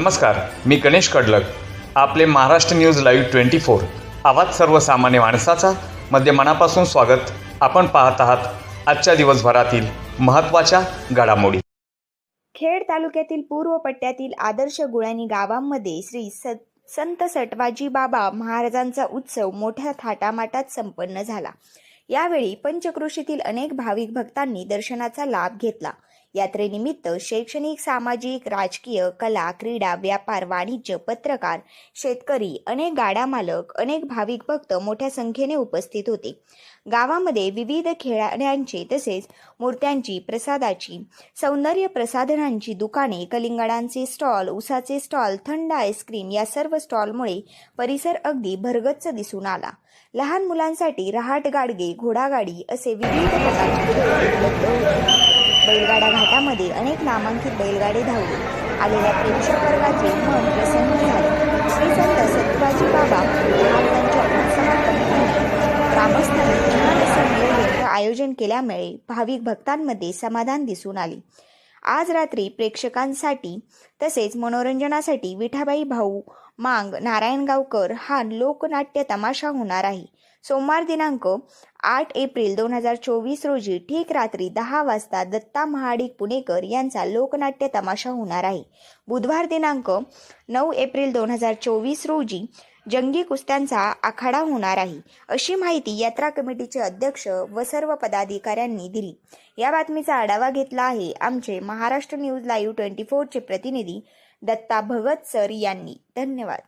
नमस्कार मी गणेश कडलक आपले Maharashtra news live twenty four. आवाज सर्वसामान्य माणसाचा मध्ये मनापासून स्वागत. आपण पाहत आहात आजच्या दिवसभरातील महत्त्वाच्या घडामोडी. खेड तालुक्यातील पूर्व पट्ट्यातील आदर्श गुळाणी गावांमध्ये श्री सत संत सटवाजी बाबा महाराजांचा उत्सव मोठ्या थाटामाटात संपन्न झाला. यावेळी पंचक्रोशीतील अनेक भाविक भक्तांनी दर्शनाचा लाभ घेतला. यात्रेनिमित्त शैक्षणिक सामाजिक राजकीय कला क्रीडा व्यापार वाणिज्य पत्रकार शेतकरी अनेक गाडा मालक अनेक भाविक भक्त मोठ्या संख्येने उपस्थित होते. गावामध्ये विविध खेळण्यांचे तसेच मूर्त्यांची प्रसादाची सौंदर्य प्रसाधनांची दुकाने कलिंगडांचे स्टॉल उसाचे स्टॉल थंड आईस्क्रीम या सर्व स्टॉलमुळे परिसर अगदी भरगच्च दिसून आला. लहान मुलांसाठी रहाट गाडगे घोडागाडी असे विविध प्रकारचे बैलगाडा घाटामध्ये अनेक नामांकित बैलगाडे धावले. आलेल्या प्रेक्षक वर्गाचे मन प्रसन्न झाले. श्री संत सतराजी बाबा महाराजांच्या उत्सवात ग्रामस्थांनी आयोजन केल्यामुळे भाविक भक्तांमध्ये समाधान दिसून आले. आज रात्री प्रेक्षकांसाठी तसेच मनोरंजनासाठी विठाबाई भाऊ मांग नारायणगावकर हा लोकनाट्य तमाशा होणार आहे. सोमवार दिनांक आठ एप्रिल दोन हजार चोवीस रोजी ठीक रात्री दहा वाजता दत्ता महाडिक पुणेकर यांचा लोकनाट्य तमाशा होणार आहे. बुधवार दिनांक नऊ एप्रिल दोन हजार चोवीस रोजी जंगी कुस्त्यांचा आखाडा होणार आहे अशी माहिती यात्रा कमिटीचे अध्यक्ष व सर्व पदाधिकाऱ्यांनी दिली. या बातमीचा आढावा घेतला आहे आमचे महाराष्ट्र न्यूज लाईव्ह ट्वेंटी फोरचे प्रतिनिधी दत्ता भगत सर यांनी. धन्यवाद.